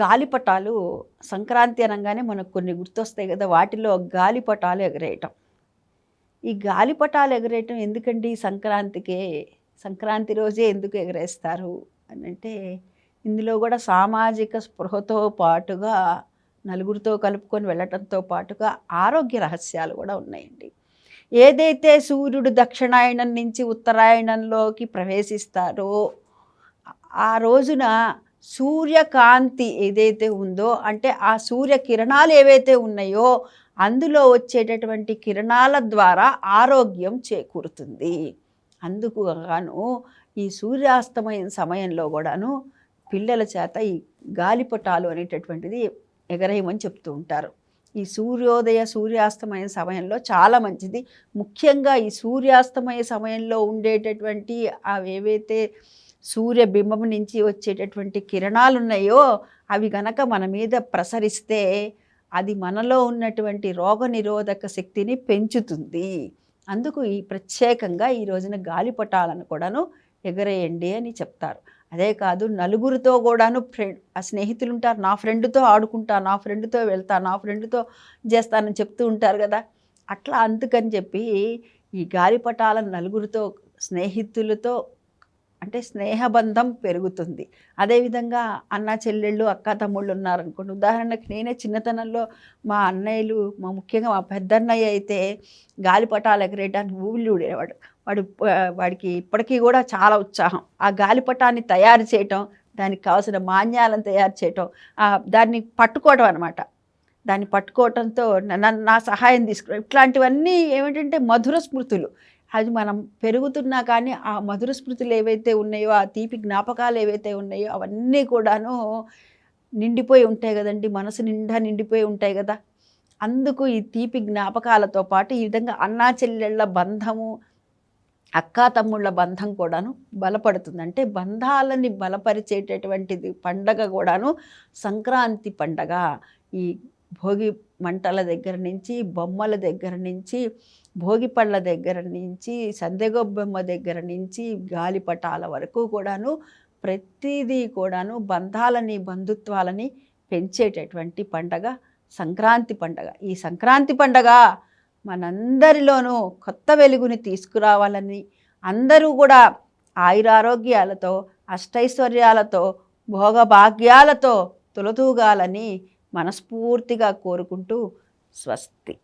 గాలిపటాలు సంక్రాంతి అనగానే మనకు కొన్ని గుర్తొస్తాయి కదా వాటిలో గాలిపటాలు ఎగరేయటం. ఈ గాలిపటాలు ఎగరేయటం ఎందుకండి? సంక్రాంతికే సంక్రాంతి రోజే ఎందుకు ఎగరేస్తారు? అని అంటే ఇందులో కూడా సామాజిక స్పృహతో పాటుగా నలుగురితో కలుపుకొని వెళ్ళటంతో పాటుగా ఆరోగ్య రహస్యాలు కూడా ఉన్నాయండి. ఏదైతే సూర్యుడు దక్షిణాయనం నుంచి ఉత్తరాయణంలోకి ప్రవేశిస్తారో ఆ రోజున సూర్యకాంతి ఏదైతే ఉందో అంటే ఆ సూర్య కిరణాలు ఏవైతే ఉన్నాయో అందులో వచ్చేటటువంటి కిరణాల ద్వారా ఆరోగ్యం చేకూరుతుంది. అందుకు గాను ఈ సూర్యాస్తమయం సమయంలో కూడాను పిల్లల చేత ఈ గాలిపటాలు అనేటటువంటిది ఎగరేయమని చెప్తూ ఉంటారు. ఈ సూర్యోదయ సూర్యాస్తమయ సమయంలో చాలా మంచిది. ముఖ్యంగా ఈ సూర్యాస్తమయ సమయంలో ఉండేటటువంటి అవేవైతే ఏవైతే సూర్యబింబం నుంచి వచ్చేటటువంటి కిరణాలు ఉన్నాయో అవి గనక మన మీద ప్రసరిస్తే అది మనలో ఉన్నటువంటి రోగనిరోధక శక్తిని పెంచుతుంది. అందుకు ఈ ప్రత్యేకంగా ఈ రోజున గాలిపటాలను కూడాను ఎగరేయండి అని చెప్తారు. అదే కాదు నలుగురితో కూడాను ఫ్రెండ్ ఆ స్నేహితులు ఉంటారు నా ఫ్రెండ్తో ఆడుకుంటా నా ఫ్రెండ్తో వెళ్తా నా ఫ్రెండ్తో చేస్తానని చెప్తూ ఉంటారు కదా. అట్లా అందుకని చెప్పి ఈ గాలిపటాలను నలుగురితో స్నేహితులతో అంటే స్నేహబంధం పెరుగుతుంది. అదేవిధంగా అన్న చెల్లెళ్ళు అక్క తమ్ముళ్ళు ఉన్నారనుకోండి. ఉదాహరణకి నేనే చిన్నతనంలో మా అన్నయ్యలు మా ముఖ్యంగా మా పెద్దన్నయ్య అయితే గాలిపటాలు ఎగరేయడానికి ఊళ్ళు ఊడేవాడు. వాడు వాడికి ఇప్పటికీ కూడా చాలా ఉత్సాహం. ఆ గాలిపటాన్ని తయారు చేయటం దానికి కావాల్సిన మాన్యాలను తయారు చేయటం దాన్ని పట్టుకోవడం అనమాట దాన్ని పట్టుకోవటంతో నా సహాయం తీసుకోవడం ఇట్లాంటివన్నీ ఏమిటంటే మధుర స్మృతులు. అది మనం పెరుగుతున్నా కానీ ఆ మధుర స్మృతులు ఏవైతే ఉన్నాయో ఆ తీపి జ్ఞాపకాలు ఏవైతే ఉన్నాయో అవన్నీ కూడాను నిండిపోయి ఉంటాయి కదండి. మనసు నిండా నిండిపోయి ఉంటాయి కదా. అందుకు ఈ తీపి జ్ఞాపకాలతో పాటు ఈ విధంగా అన్నా చెల్లెళ్ళ బంధము అక్కా తమ్ముళ్ళ బంధం కూడాను బలపడుతుంది. అంటే బంధాలని బలపరిచేటటువంటిది పండగ కూడాను సంక్రాంతి పండగ. ఈ భోగి మంటల దగ్గర నుంచి బొమ్మల దగ్గర నుంచి భోగి పళ్ళ దగ్గర నుంచి సందెగొబ్బెమ్మ దగ్గర నుంచి గాలిపటాల వరకు కూడాను ప్రతిదీ కూడాను బంధాలని బంధుత్వాలని పెంచేటటువంటి పండగ సంక్రాంతి పండగ. ఈ సంక్రాంతి పండగ మనందరిలోనూ కొత్త వెలుగుని తీసుకురావాలని అందరూ కూడా ఆయురారోగ్యాలతో అష్టైశ్వర్యాలతో భోగభాగ్యాలతో తొలతూగాలని మనస్ఫూర్తిగా కోరుకుంటూ స్వస్తి.